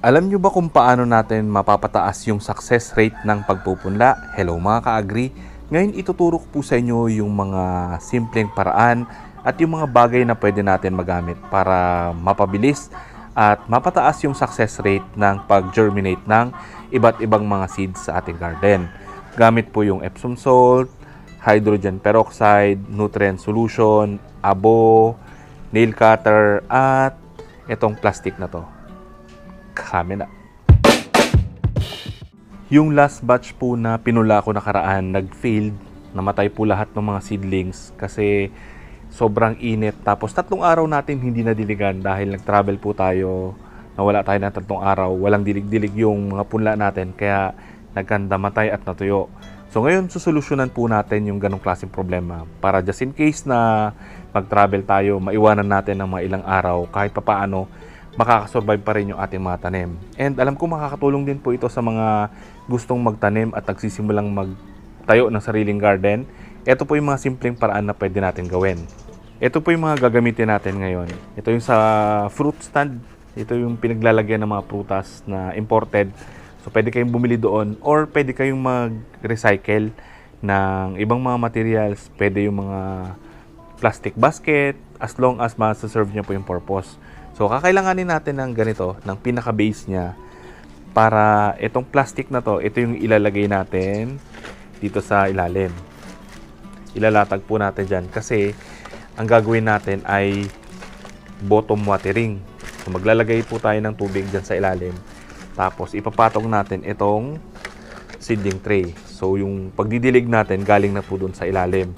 Alam nyo ba kung paano natin mapapataas yung success rate ng pagpupunla? Hello mga ka-agri. Ngayon ituturo ko po sa inyo yung mga simpleng paraan at yung mga bagay na pwede natin magamit para mapabilis at mapataas yung success rate ng pag-germinate ng iba't ibang mga seeds sa ating garden. Gamit po yung Epsom salt, hydrogen peroxide, nutrient solution, abo, nail cutter, at itong plastic na to. Kami na. Yung last batch po na pinula ko nakaraan, nag-failed. Namatay po lahat ng mga seedlings kasi sobrang init. Tapos tatlong araw natin hindi nadiligan dahil nag-travel po tayo. Nawala tayo ng tatlong araw. Walang dilig-dilig yung mga punla natin. Kaya nagkanda matay at natuyo. So ngayon, susolusyonan po natin yung ganong klaseng problema. Para just in case na mag-travel tayo, maiwanan natin ng mga ilang araw kahit papaano makakasurvive pa rin yung ating mga tanim. And alam ko makakatulong din po ito sa mga gustong magtanim at nagsisimulang magtayo ng sariling garden. Ito po yung mga simpleng paraan na pwede natin gawin. Ito po yung mga gagamitin natin ngayon. Ito yung sa fruit stand. Ito yung pinaglalagyan ng mga prutas na imported. So pwede kayong bumili doon or pwede kayong mag-recycle ng ibang mga materials. Pwede yung mga plastic basket as long as ma-serve niya po yung purpose. So, kakailanganin natin ng ganito, ng pinaka-base niya para itong plastic na to, ito yung ilalagay natin dito sa ilalim. Ilalatag po natin dyan kasi ang gagawin natin ay bottom watering. So, maglalagay po tayo ng tubig dyan sa ilalim. Tapos, ipapatong natin itong seedling tray. So, yung pagdidilig natin galing na po doon sa ilalim.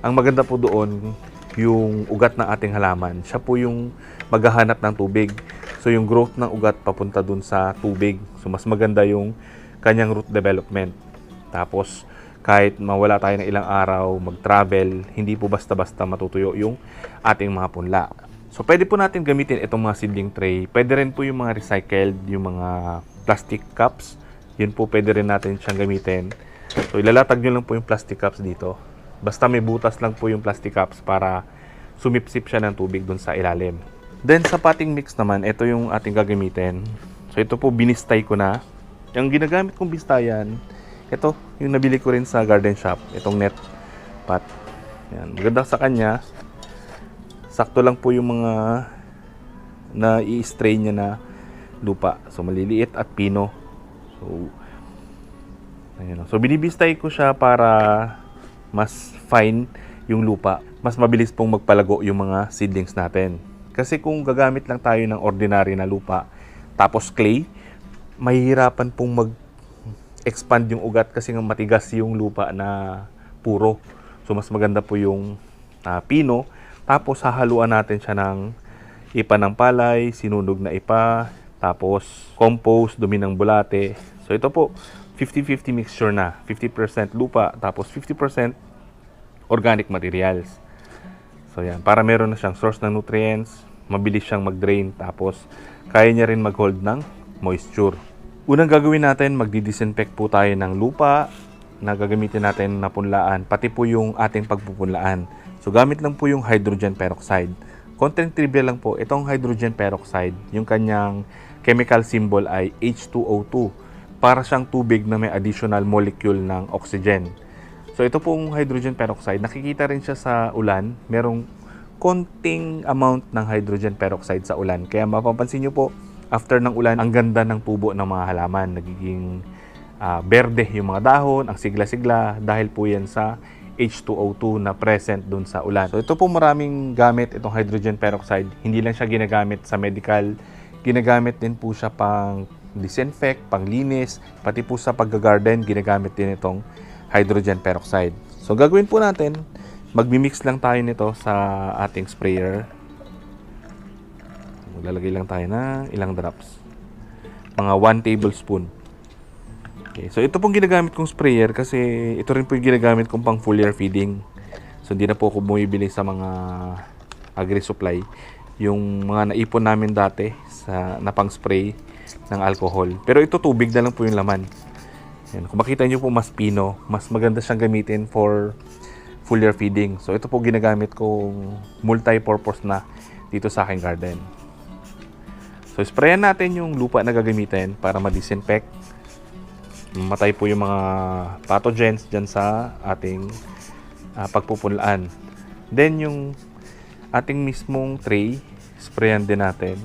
Ang maganda po doon, yung ugat ng ating halaman, siya po yung maghahanap ng tubig. So yung growth ng ugat papunta dun sa tubig. So mas maganda yung kanyang root development. Tapos kahit mawala tayo ng ilang araw, mag-travel, hindi po basta-basta matutuyo yung ating mga punla. So pwede po natin gamitin itong mga seedling tray. Pwede rin po yung mga recycled, yung mga plastic cups. Yun po pwede rin natin siyang gamitin. So ilalatag nyo lang po yung plastic cups dito. Basta may butas lang po yung plastic cups para sumipsip siya ng tubig dun sa ilalim. Then sa potting mix naman, ito yung ating gagamitin. So ito po binistay ko na. Yung ginagamit kong bistayan, ito yung nabili ko rin sa garden shop, itong net pot. Yan, maganda sa kanya. Sakto lang po yung mga na i-stray niya na lupa. So maliliit at pino. So ayun. So binibistay ko siya para mas fine yung lupa. Mas mabilis pong magpalago yung mga seedlings natin. Kasi kung gagamit lang tayo ng ordinary na lupa, tapos clay, mahihirapan pong mag-expand yung ugat kasi nga matigas yung lupa na puro. So mas maganda po yung ah, pino. Tapos hahaluan natin siya ng ipa ng palay, sinunog na ipa, tapos compost, dumi ng bulate. So ito po, 50-50 mixture na. 50% lupa, tapos 50% organic materials. So yan, para meron na siyang source ng nutrients, mabilis siyang mag-drain, tapos kaya niya rin mag-hold ng moisture. Unang gagawin natin, magdi-disinfect po tayo ng lupa na gagamitin natin na punlaan, pati po yung ating pagpupunlaan. So gamit lang po yung hydrogen peroxide. Content trivia lang po, itong hydrogen peroxide, yung kanyang chemical symbol ay H2O2. Para siyang tubig na may additional molecule ng oxygen. So ito pong hydrogen peroxide, nakikita rin siya sa ulan. Merong konting amount ng hydrogen peroxide sa ulan. Kaya mapapansin nyo po, after ng ulan, ang ganda ng tubo ng mga halaman. Nagiging ah, berde yung mga dahon, ang sigla-sigla, dahil po yan sa H2O2 na present dun sa ulan. So ito po maraming gamit itong hydrogen peroxide. Hindi lang siya ginagamit sa medical, ginagamit din po siya pang disinfect, panglinis, pati po sa pagga-garden, ginagamit din itong hydrogen peroxide. So gagawin po natin, magmi-mix lang tayo nito sa ating sprayer. Maglalagay lang tayo ng ilang drops. Mga 1 tablespoon. Okay, so ito pong ginagamit kong sprayer kasi ito rin po yung ginagamit kong pang foliar feeding. So hindi na po ako bumibili sa mga agri-supply. Yung mga naipon namin dati sa na pang spray ng alcohol. Pero ito tubig na lang po yung laman. Yan. Kung makita nyo po mas pino, mas maganda siyang gamitin for foliar feeding. So ito po ginagamit kong multi-purpose na dito sa aking garden. So sprayan natin yung lupa na gagamitin para ma-disinfect. Matay po yung mga pathogens dyan sa ating ah, pagpupunlaan. Then, yung ating mismong tray, sprayan din natin.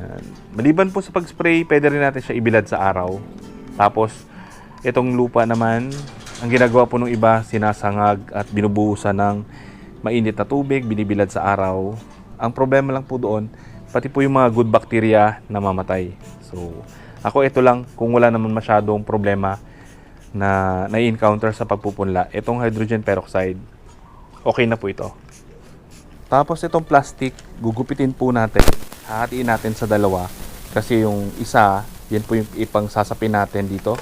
Yan. Maliban po sa pag-spray, pwede rin natin siya ibilad sa araw. Tapos, itong lupa naman, ang ginagawa po ng iba, sinasangag at binubuhusan ng mainit na tubig, binibilad sa araw. Ang problema lang po doon, pati po yung mga good bacteria na mamatay. So, ako ito lang, kung wala naman masyadong problema na na-encounter sa pagpupunla, itong hydrogen peroxide, okay na po ito. Tapos itong plastic, gugupitin po natin. Hahatiin natin sa dalawa. Kasi yung isa, yan po yung ipang sasapin natin dito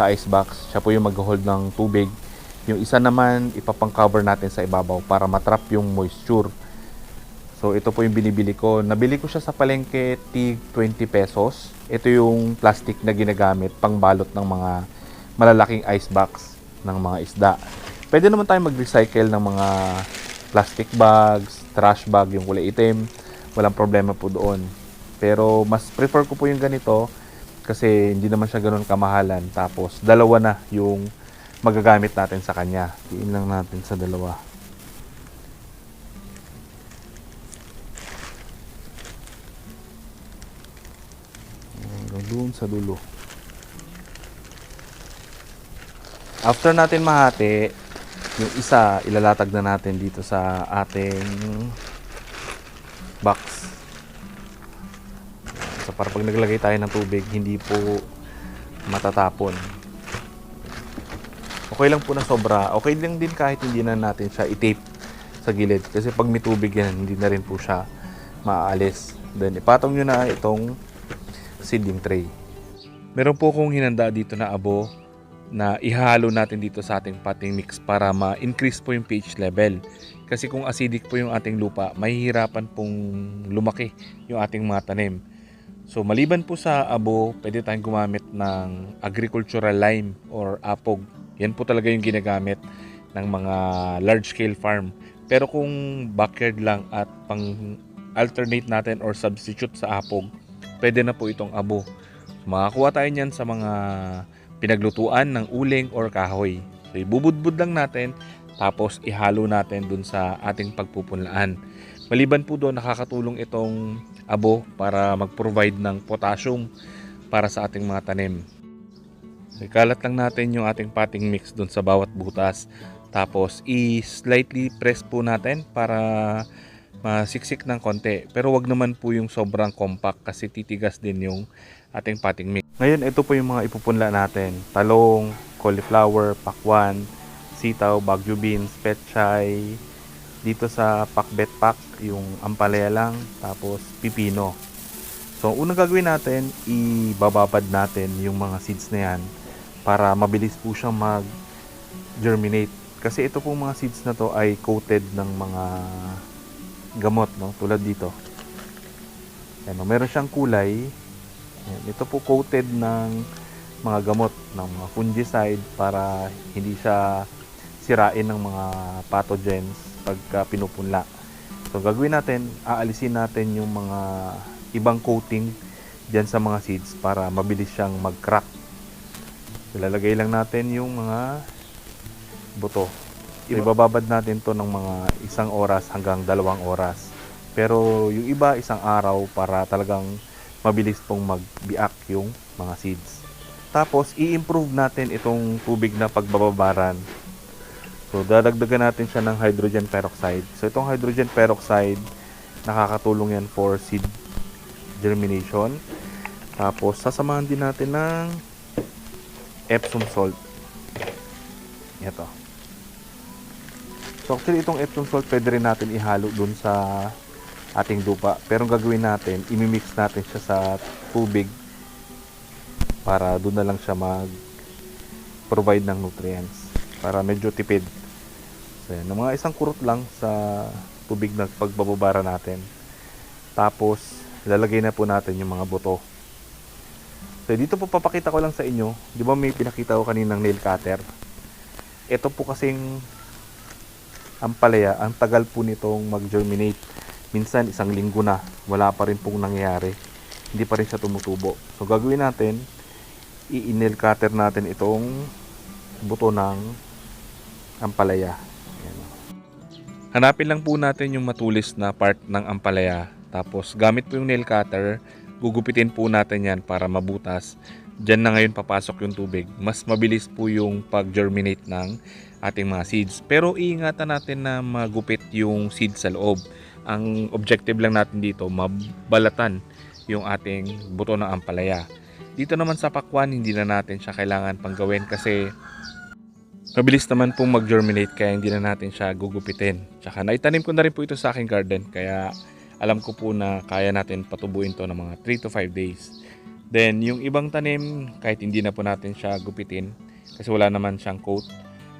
sa ice box. Siya po yung mag-hold ng tubig. Yung isa naman, ipapang cover natin sa ibabaw para matrap yung moisture. So ito po yung binibili ko. Nabili ko siya sa palengke tig 20 pesos. Ito yung plastic na ginagamit pang balot ng mga malalaking ice box ng mga isda. Pwede naman tayo mag-recycle ng mga plastic bags, trash bag, yung kulay itim. Walang problema po doon. Pero mas prefer ko po yung ganito kasi hindi naman siya ganoon kamahalan. Tapos dalawa na yung magagamit natin sa kanya. Tiin lang natin sa dalawa. Hanggang doon sa dulo. After natin mahati, yung isa ilalatag na natin dito sa ating box. So para pag naglagay tayo ng tubig, hindi po matatapon. Okay lang po na sobra. Okay lang din kahit hindi na natin siya i-tape sa gilid. Kasi pag may tubig yan, hindi na rin po siya maaalis. Then ipatong nyo na itong seedling tray. Meron po kong hinanda dito na abo na ihalo natin dito sa ating potting mix para ma-increase po yung pH level. Kasi kung acidic po yung ating lupa, mahihirapan pong lumaki yung ating mga tanim. So maliban po sa abo, pwede tayong gumamit ng agricultural lime or apog. Yan po talaga yung ginagamit ng mga large scale farm. Pero kung backyard lang at pang alternate natin or substitute sa apog, pwede na po itong abo. Makakuha tayo niyan sa mga pinaglutuan ng uling or kahoy. So ibubudbud lang natin tapos ihalo natin dun sa ating pagpupunlaan. Maliban po doon, nakakatulong itong abo para mag-provide ng potassium para sa ating mga tanim. Ikalat lang natin yung ating potting mix dun sa bawat butas. Tapos i-slightly press po natin para masiksik ng konti. Pero wag naman po yung sobrang compact kasi titigas din yung ating potting mix. Ngayon, ito po yung mga ipupunla natin. Talong, cauliflower, pakwan, sitaw, bagyo beans, petchay. Dito sa pakbet pak, yung ampalaya lang, tapos pipino. So, unang gagawin natin, ibababad natin yung mga seeds na yan para mabilis po siyang mag-germinate. Kasi ito pong mga seeds na to ay coated ng mga gamot, no? Tulad dito. Ano, meron siyang kulay. Ayan, ito po coated ng mga gamot, ng mga fungicide para hindi siya sirain ng mga pathogens pagka pinupunla. So, gagawin natin, aalisin natin yung mga ibang coating dyan sa mga seeds para mabilis siyang mag-crack. Ilalagay lang natin yung mga buto. Ibababad natin to ng mga isang oras hanggang dalawang oras. Pero yung iba isang araw para talagang mabilis pong magbiak yung mga seeds. Tapos i-improve natin itong tubig na pagbababaran. So dadagdagan natin siya ng hydrogen peroxide. So itong hydrogen peroxide nakakatulong yan for seed germination. Tapos sasamahan din natin ng Epsom salt. Ito. So actually itong Epsom salt pwede rin natin ihalo dun sa ating lupa. Pero ang gagawin natin, imimix natin siya sa tubig para doon na lang siya mag provide ng nutrients para medyo tipid. So yan, mga isang kurot lang sa tubig na pagbababara natin. Tapos, lalagay na po natin yung mga buto. So dito po papakita ko lang sa inyo, di ba may pinakita ko kaninang nail cutter? Ito po kasing ampalaya, ang tagal po nitong mag-germinate. minsan isang linggo na, wala pa rin pong nangyayari. Hindi pa rin siya tumutubo. So gagawin natin, i-nail cutter natin itong buto ng ampalaya. Hanapin lang po natin yung matulis na part ng ampalaya. Tapos gamit po yung nail cutter, gugupitin po natin yan para mabutas. Diyan na ngayon papasok yung tubig. Mas mabilis po yung pag-germinate ng ating mga seeds. Pero iingatan natin na magupit yung seeds sa loob. Ang objective lang natin dito, mabalatan yung ating buto ng ampalaya. Dito naman sa pakwan, hindi na natin siya kailangan pang gawin kasi mabilis naman pong mag-germinate kaya hindi na natin siya gugupitin. Tsaka naitanim ko na rin po ito sa aking garden kaya alam ko po na kaya natin patubuin to ng mga 3 to 5 days. Then yung ibang tanim, kahit hindi na po natin siya gupitin kasi wala naman siyang coat.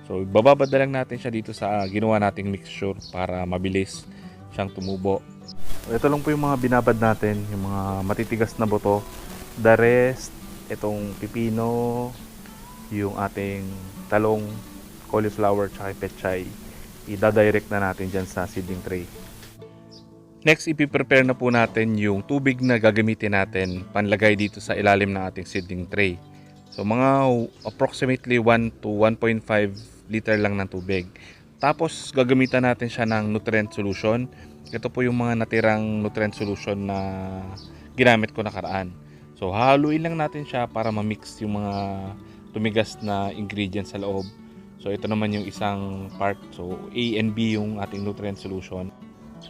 So bababad na lang natin siya dito sa ginawa nating mixture para mabilis siyang tumubo. Ito lang po yung mga binabad natin, yung mga matitigas na buto. The rest, itong pipino, yung ating talong, cauliflower, tsaka pechay, ida-direct na natin dyan sa seeding tray. Next, ipiprepare na po natin yung tubig na gagamitin natin panlagay dito sa ilalim ng ating seeding tray. So mga approximately 1 to 1.5 liter lang ng tubig. Tapos gagamitan natin siya ng nutrient solution. Ito po yung mga natirang nutrient solution na ginamit ko nakaraan. So haluin lang natin siya para ma-mix yung mga tumigas na ingredients sa loob. So ito naman yung isang part. So A and B yung ating nutrient solution.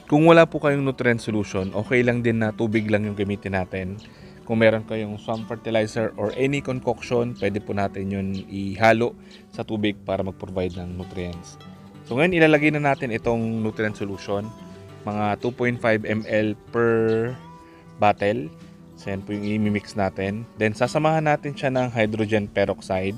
Kung wala po kayong nutrient solution, okay lang din na tubig lang yung gamitin natin. Kung meron kayong swamp fertilizer or any concoction, pwede po natin yun ihalo sa tubig para mag-provide ng nutrients. So ngayon ilalagay na natin itong nutrient solution, mga 2.5 ml per bottle. So yan po yung i-mix natin. Then sasamahan natin siya ng hydrogen peroxide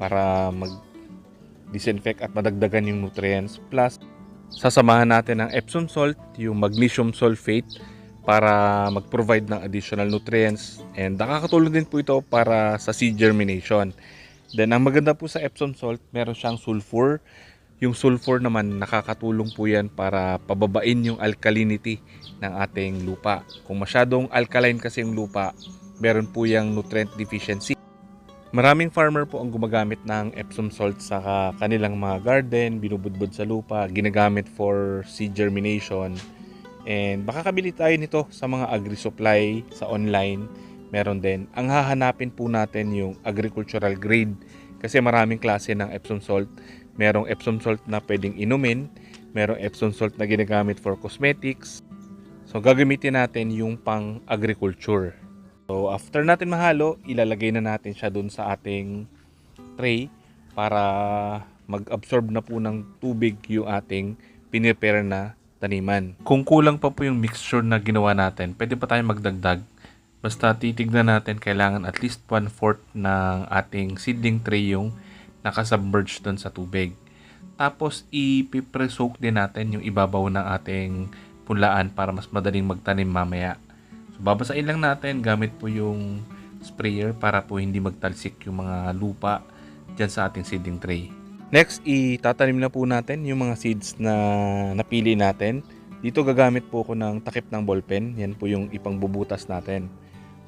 para mag-disinfect at madagdagan yung nutrients. Plus, sasamahan natin ng Epsom salt, yung magnesium sulfate para mag-provide ng additional nutrients and nakakatulong din po ito para sa seed germination. Then ang maganda po sa Epsom salt, meron siyang sulfur. Yung sulfur naman nakakatulong po yan para pababain yung alkalinity ng ating lupa. Kung masyadong alkaline kasi yung lupa, meron po yung nutrient deficiency. Maraming farmer po ang gumagamit ng Epsom salt sa kanilang mga garden, binubudbud sa lupa, ginagamit for seed germination. And baka kabili tayo nito sa mga agri-supply sa online. Meron din. Ang hahanapin po natin yung agricultural grade kasi maraming klase ng Epsom salt. Merong Epsom salt na pwedeng inumin, merong Epsom salt na ginagamit for cosmetics. So gagamitin natin yung pang agriculture. So after natin mahalo, ilalagay na natin siya dun sa ating tray para mag-absorb na po ng tubig yung ating pinipare na taniman. Kung kulang pa po yung mixture na ginawa natin, pwede pa tayong magdagdag. Basta titignan natin, kailangan at least 1/4 ng ating seedling tray yung nakasubmerge doon sa tubig. Tapos ipipresoak din natin yung ibabaw ng ating punlaan para mas madaling magtanim mamaya. So babasain lang natin gamit po yung sprayer para po hindi magtalsik yung mga lupa dyan sa ating seeding tray. Next, itatanim na po natin yung mga seeds na napili natin. Dito gagamit po ako ng takip ng ballpen. Yan po yung ipangbubutas natin.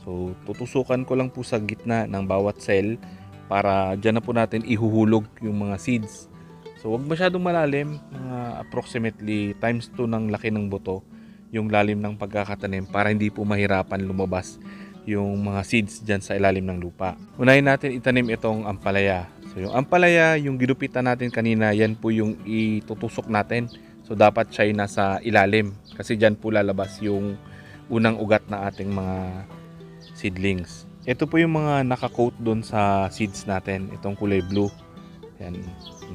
So, tutusukan ko lang po sa gitna ng bawat cell para dyan na po natin ihuhulog yung mga seeds. So, wag masyadong malalim, mga approximately times 2 ng laki ng buto yung lalim ng pagkakatanim para hindi po mahirapan lumabas yung mga seeds dyan sa ilalim ng lupa. Unahin natin itanim itong ampalaya. So yung ampalaya, yung ginupitan natin kanina, yan po yung itutusok natin. So dapat siya ay nasa ilalim kasi dyan po lalabas yung unang ugat na ating mga seedlings. Ito po yung mga nakakoat doon sa seeds natin, itong kulay blue. Yan,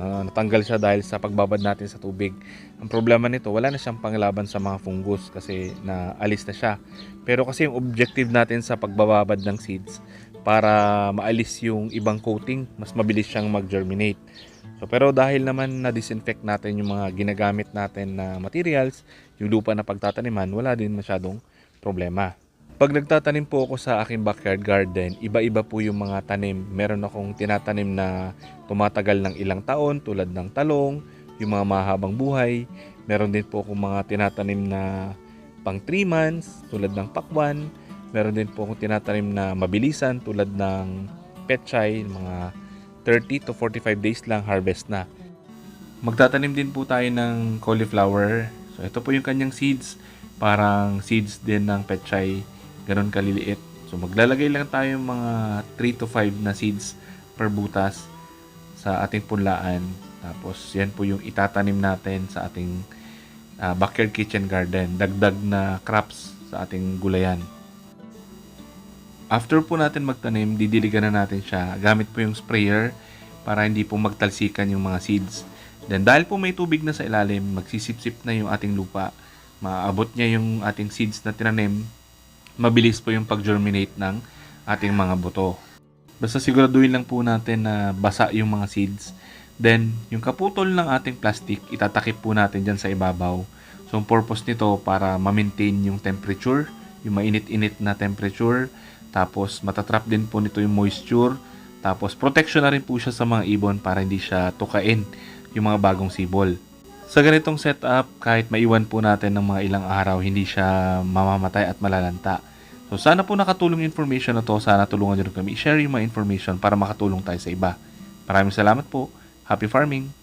na natanggal siya dahil sa pagbabad natin sa tubig. Ang problema nito, wala na siyang panglaban sa mga fungus kasi na alis na siya. Pero kasi yung objective natin sa pagbababad ng seeds para maalis yung ibang coating, mas mabilis siyang mag-germinate. So, pero dahil naman na-disinfect natin yung mga ginagamit natin na materials, yung lupa na pagtataniman, wala din masyadong problema. Pag nagtatanim po ako sa aking backyard garden, iba-iba po yung mga tanim. Meron akong tinatanim na tumatagal ng ilang taon tulad ng talong, yung mga mahabang buhay. Meron din po akong mga tinatanim na pang 3 months tulad ng pakwan. Meron din po akong tinatanim na mabilisan tulad ng petchay, mga 30 to 45 days lang harvest na. Magtatanim din po tayo ng cauliflower. So ito po yung kanyang seeds. Parang seeds din ng petchay. Ganon kaliliit. So maglalagay lang tayo ng mga 3 to 5 na seeds per butas sa ating punlaan. Tapos yan po yung itatanim natin sa ating ah, backyard kitchen garden. Dagdag na crops sa ating gulayan. After po natin magtanim, didiligan na natin siya. Gamit po yung sprayer para hindi po magtalsikan yung mga seeds. Then dahil po may tubig na sa ilalim, magsisipsip na yung ating lupa. Maaabot niya yung ating seeds na tinanim. Mabilis po yung pag-germinate ng ating mga buto. Basta siguraduhin lang po natin na basa yung mga seeds. Then, yung kaputol ng ating plastic, itatakip po natin dyan sa ibabaw. So, ang purpose nito para ma-maintain yung temperature, yung mainit-init na temperature. Tapos, matatrap din po nito yung moisture. Tapos, protection na rin po siya sa mga ibon para hindi siya tukain yung mga bagong sibol. Sa ganitong setup, kahit maiwan po natin ng mga ilang araw, hindi siya mamamatay at malalanta. So, sana po nakatulong information na to. Sana tulungan nyo rin kami i-share yung mga information para makatulong tayo sa iba. Maraming salamat po. Happy farming!